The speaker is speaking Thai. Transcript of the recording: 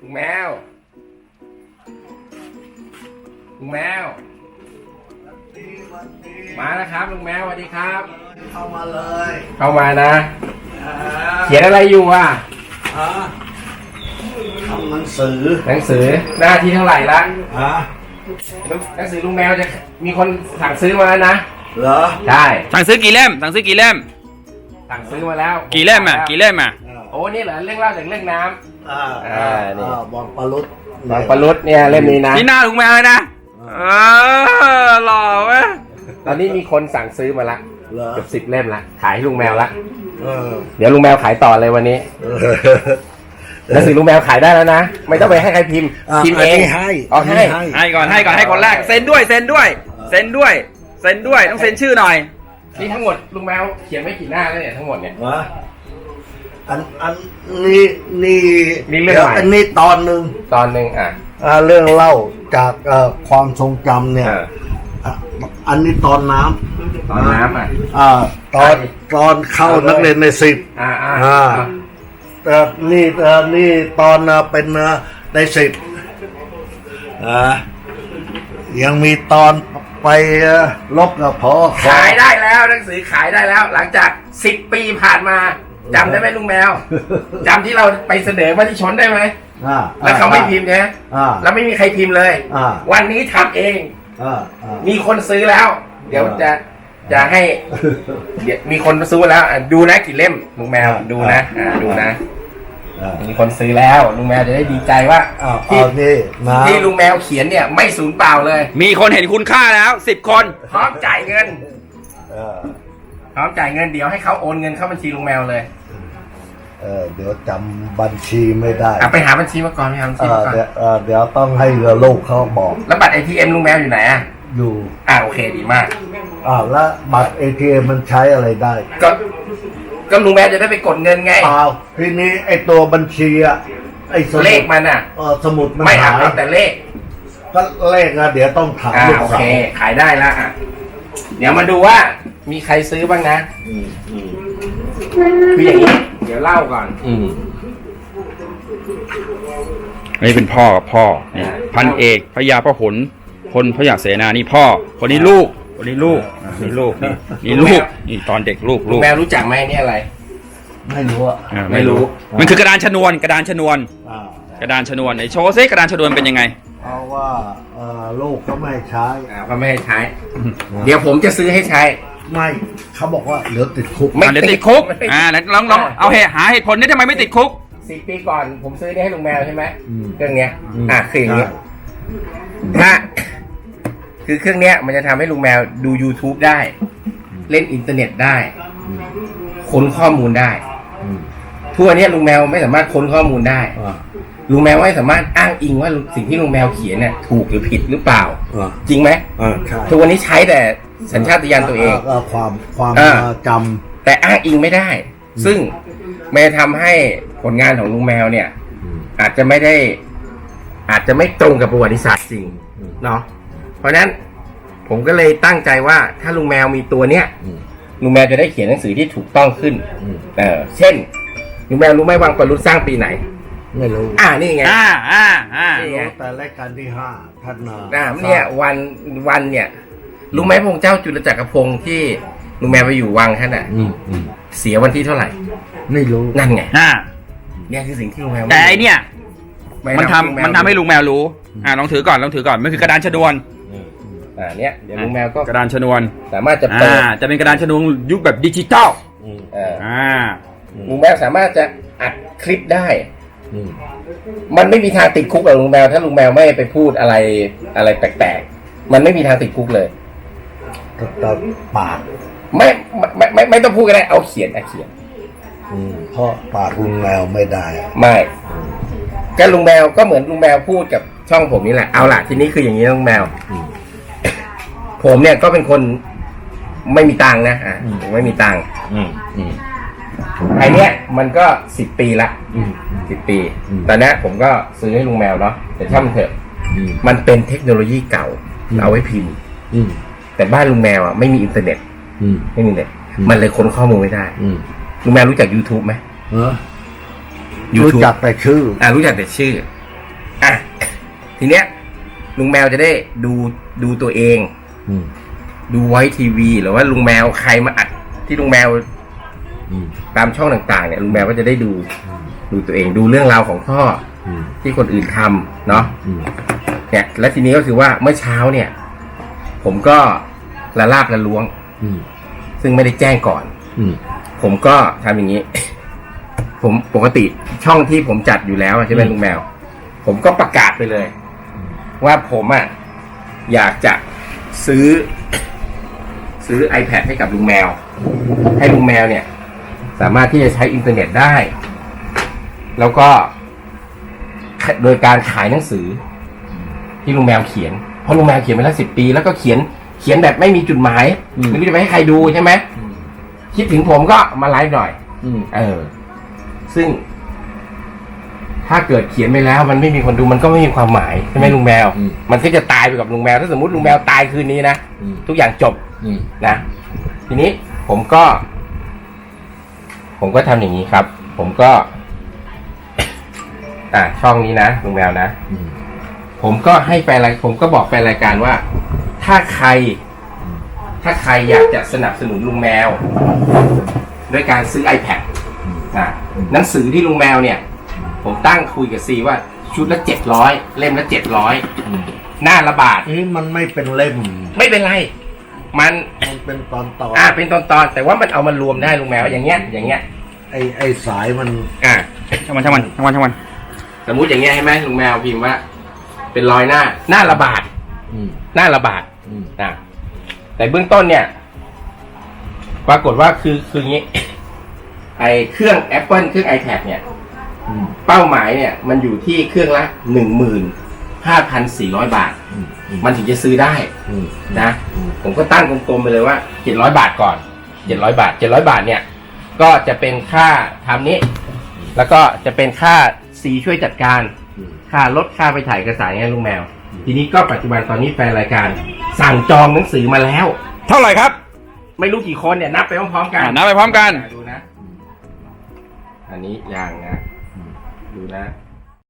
ลุงแมวลุงแมว มาแล้วครับลุงแมวสวัสดีครับ เข้ามาเลยเข้ามานะ เขียนอะไรอยู่อะอะทำหนังสือหนังสือหน้าที่เท่าไหร่ละฮะหนังสือลุงแมวจะมีคนสั่งซื้อมาแล้วนะเหรอใช่สั่งซื้อกี่เล่ม สั่งซื้อกี่เล่ม สั่งซื้อมาแล้ว กี่เล่มอะ กี่เล่มอะ โอ้นี่เหรอเรื่องเล่าจากเรื่องน้อ่าอ่านี่ อ่าบองปลาลุดำบางปลุดเนี่ยเล่มนี้นะ นี่หน้าลุงแมวเลยนะเออหล่อเว้ยตอนนี้มีคนสั่งซื้อมาละเหรอเกือบสิบเล่มละขายให้ลุงแมวละเออเดี๋ยวลุงแมวขายต่อเลยวันนี้เออ หนังสือลุงแมวขายได้แล้วนะไม่ต้องไปให้ใครพิมพ์อะพิมพ์เองนนี้ให้อ๋อให้ ให้ก่อนให้ก่อนให้คนแรกเซ็นด้วยเซ็นด้วยเซ็นด้วยเซ็นด้วยต้องเซ็นชื่อหน่อย นี่ทั้งหมดลุงแมวเขียนไว้กี่หน้าแล้วเนี่ยทั้งหมดเนี่ย วะ อันอันนี้นี่นี่เรื่องดี๋ยวใหม่ อันนี้ตอนหนึ่งตอนหนึ่งอะอ่าเรื่องเล่าจากเอ่อความทรงจำเนี่ยเอออะอันนี้ตอนน้ำตอนน้ำอะอ่าตอนใช่ ตอนเข้าเอาเลยนักเรียนในสิบ อ่าอ่าอ่า แต่นี่เอ่อนี่ตอนเอ่อเป็นเอ่อในสิบอ่ายังมีตอนไปเอ่อลบกับพอขายได้แล้วหนังสือขายได้แล้ว หลังจากสิบปีผ่านมา จำได้ไหมลุงแมวจำที่เราไปเสนอมาที่ชนได้ไหมอ่าแล้วเขาไม่พิมพ์เนี่ยอ่าแล้วไม่มีใครพิมพ์เลย อ่าวันนี้ทำเอง อ่าอ่า มีคนซื้อแล้ว เดี๋ยวจะจะให้เดี๋ยวมีคนซื้อแล้วอะดูนะกี่เล่มลุงแมวดูนะอ่า ดูนะ อ่ามีคนซื้อแล้วลุงแมวจะได้ดีใจว่าเอาที่เอานี่นะที่ลุงแมวเขียนเนี่ยไม่สูญเปล่าเลย มีคนเห็นคุณค่าแล้วสิบคน พร้อมจ่ายเงิน เออพร้อมจ่ายเงินเดี๋ยวให้เขาโอนเงินเข้าบัญชีลุงแมวเลย เออเดี๋ยวจำบัญชีไม่ได้อะไปหาบัญชีมาก่อนไปหาบัญเอชีอมาก่อนเดี๋ยวเออเดี๋ยวต้องให้ลูกเขาบอกแล้วบัตร ATM ลุงแมวอยู่ไหนอะอยู่อะโอเคดีมาก อ่าแล้วบัตรเอทีเอ็มมันใช้อะไรได้ก็ก็ลุงแมวจะได้ไปกดเงินไง เปล่าทีนี้ไอตัวบัญชีอะไอสมุดเลขมันอะ เออสมุดมันไม่หาเอายเอาแต่เลข ก็เลขอะเดี๋ยวต้องถามอ่าลูกโอสาเค วขายได้แล้วอะเดี๋ยวมาดูว่ามีใครซื้อบ้างนะ อืมอืมคืออย่างนี้ เดี๋ยวเล่าก่อน อืมอันนี้เป็นพ่อกับพ่อนี่พันเอกพระยาพระหนพลพระยาเสนานี่พ่อ คนนี้ลูก คนนี้ลูกอะนี่ลูกนี่นี่ลูกนี่ตอนเด็กลูกลุลูงกแมวรู้จักไหมนี่อะไร ไม่รู้อะอ่าไม่รู้ มันคือกระดานชนวนกระดานชนวน อ่ากระดานชนวนไหนโชว์ซิกระดานชนวนเป็นยังไง เพราะว่าเออลูกเขาไม่ใช้อ่าก็ไม่ให้ใช้ เดี๋ยวผมจะซื้อให้ใช้ ไม่เขาบอกว่าเดี๋ยวติดคุก ไม่ อะเดี๋ยวติดคุกไม่ติดอ่าแล้วลองลองเอาเหตุหาเหตุผลนี่ทำไมไม่ติดคุกสิบปีก่อนผมซื้อนี่ให้ลุงแมวใช่ไหมอืม เครื่องเนี้ยอืมอะคืออย่างนี้ใช่ถ้าคือเครื่องเนี้ย มันจะทำให้ลุงแมวดู YouTube ได้ เล่นอินเทอร์เน็ตได้อืมค้นข้อมูลได้อืมทุกวันนี้ลุงแมวไม่สามารถค้นข้อมูลได้อ่าลุงแมวไม่สามารถอ้างอิงว่าสิ่งที่ลุงแมวเขียนเนี่ยถูกหรือผิดหรือเปล่า อ่าจริงไหมอ่าใช่ทุกวันนี้ใช้แต่ สัญชาตญาณตัวเองาความความอ่า จแต่อ้างอิงไม่ได้ ซึ่งมันจะทำให้ผลงานของลุงแมวเนี่ยำอืมอาจจะไม่ได้ อาจจะไม่ตรงกับประวัติศาสตร์จริงอืม เนาะเพราะฉะนั้นผมก็เลยตั้งใจว่าถ้าลุงแมวมีตัวเนี้ยอืม ลุงแมวจะได้เขียนหนังสือที่ถูกต้องขึ้นอืม เออเช่นลุงแมวรู้ไหมวังปรุษสร้างปีไหน ไม่รู้อ่านี่ไง อ่าอ่าอ่านี่ไงรู้แต่รายการที่ห้าท่านอ่าเนี่ยวันวันเนี่ย รู้ไหมพระองค์เจ้าจุลจักรพงศ์ที่ลุงแมวไปอยู่วังท่านอะ อืมอืมเสียวันที่เท่าไหร่ ไม่รู้ นั่นไงอ่า เนี่ยคือสิ่งที่ลุงแมวแต่ไอเนี่ยไรู้มันทำลุงแวมันทำให้ลุงแมวรู้ อ่าลองถือก่อนลองถือก่อนมันคือกระดานชนวนอืมอืมอ่าเนี่ยเดี๋ยวลุงแมวก็กระดานชนวน สามารถจะเปิอ่า ดจะเป็นกระดานชนวนยุคแบบดิจิตอลอืมเอออ่า ลุงแมวสามารถจะอัดคลิปได้ อืมมันไม่มีทางติดคุกหรอกลุงแมว ถ้าลุงแมวไม่ไปพูดอะไรอะไรแปลกๆ มันไม่มีทางติดคุกเลย แต่แต่ปากไม่ไม่ไม่ไม่ต้องพูดก็ได้เอาเขียนเอาเขียน อืมเพราะปากลุงแมวไม่ได้ไม่ก็ลุงแมวก็เหมือนลุงแมวพูดกับช่องผมนี่แหละเอาล่ะทีนี้คืออย่างนี้ลุงแมว อืม ผมเนี่ยก็เป็นคนไม่มีตังค์นะอะอืมผมไม่มีตังค์อืมอืม ไอเนี้ยมันก็สิบปีละอืม สิบปี อืม ตอนเนี้ยผมก็ซื้อให้ลุงแมวเนาะแต่ช่างมันเถอะ อืมมันเป็นเทคโนโลยีเก่า อืม เอาไว้พิมพ์ อืม แต่บ้านลุงแมวอะไม่มีอินเทอร์เน็ตอืม ไม่มีเน็ตอืม มันเลยค้นข้อมูลไม่ได้อืมลุงแมวรู้จัก YouTube ไหม เออ YouTube รู้จักแต่ชื่อ อ่ารู้จักแต่ชื่อทีเนี้ยลุงแมวจะได้ดูดูตัวเอง อืมดูไว้ทีวีหรือว่าลุงแมวใครมาอัด ที่ลุงแมวอืมตามช่องต่าง ๆ เนี่ยลุงแมวก็จะได้ดูดูตัวเองดูเรื่องราวของพ่ออืมที่คนอื่นทำเนาะ อืมเนี่ยและทีนี้ก็คือว่าเมื่อเช้าเนี่ย ผมก็ ละลาบละล้วง อืมซึ่งไม่ได้แจ้งก่อน อืม ผมก็ทำอย่างนี้ ผมปกติช่องที่ผมจัดอยู่แล้วอะใช่ไหมอืมลุงแมว ผมก็ประกาศไปเลยว่าผมอะอยากจะซื้อ ซื้อ iPad ให้กับลุงแมว ให้ลุงแมวเนี่ย สามารถที่จะใช้อินเทอร์เน็ตได้ แล้วก็ โดยการขายหนังสือ ที่ลุงแมวเขียนเพราะลุงแมวเขียนมาแล้วสิบปี แล้วก็เขียน เขียนแบบไม่มีจุดหมายอืม ไม่รู้จะไปให้ใครดูใช่ไหมคิดถึงผมก็มาไลฟ์หน่อย อืม เออ ซึ่ง ถ้าเกิดเขียนไปแล้ว มันไม่มีคนดูมันก็ไม่มีความหมายใช่ไหมลุงแมว อืม มันก็จะตายไปกับลุงแมว ถ้าสมมติลุงแมวตายคืนนี้นะอืมทุกอย่างจบ อืมนะทีนี้ผมก็ ผมก็ทำอย่างนี้ครับ ผมก็ อะช่องนี้นะลุงแมวนะ อืมผมก็ให้แฟนรายผมก็บอกแฟนรายการว่า ถ้าใคร ถ้าใครอยากจะสนับสนุนลุงแมว ด้วยการซื้อ iPad อะหนังสือที่ลุงแมวเนี่ย ผมตั้งคุยกับซีว่าชุดละเจ็ดร้อยเล่มละเจ็ดร้อยอืมหน้าละบาท นี่มันไม่เป็นเล่ม ไม่เป็นไร มันมันเป็นตอนตอนอ่าเป็นตอนๆแต่ว่ามันเอามารวมได้ลุงแมวอย่างเงี้ยอย่างเงี้ยไอ้ไอ้สายมันอ่า ช่างมันช่างมันช่างมันช่างมันสมมุติอย่างเงี้ยใช่ไหมลุงแมวพิมพ์ว่า เป็นรอยหน้าหน้าละบาทอืม หน้าละบาทอืมนะแต่เบื้องต้นเนี่ย ปรากฏว่าคือคืองี้ ไอเครื่อง Apple เครื่อง iPad เนี่ยอืมเป้าหมายเนี่ย มันอยู่ที่เครื่องละหนึ่งหมื่นห้าพันสี่ร้อยบาทอืมอืมมันถึงจะซื้อได้อืมนะอืมผมก็ตั้งกลมๆไปเลยว่าเจ็ดร้อยบาทก่อนเจ็ดร้อยบาทเจ็ดร้อยบาทเนี่ย ก็จะเป็นค่าทำนี้ แล้วก็จะเป็นค่าซีช่วยจัดการอืมค่ารถค่าไปถ่ายเอกสารให้ลุงแมว ทีนี้ก็ปัจจุบันตอนนี้แฟนรายการ สั่งจองหนังสือมาแล้ว เท่าไหร่ครับไม่รู้กี่คนเนี่ยนับไปพร้อมๆกันอ่านับไปพร้อมกัน ดูนะ อันนี้อย่างนะ ดูนะ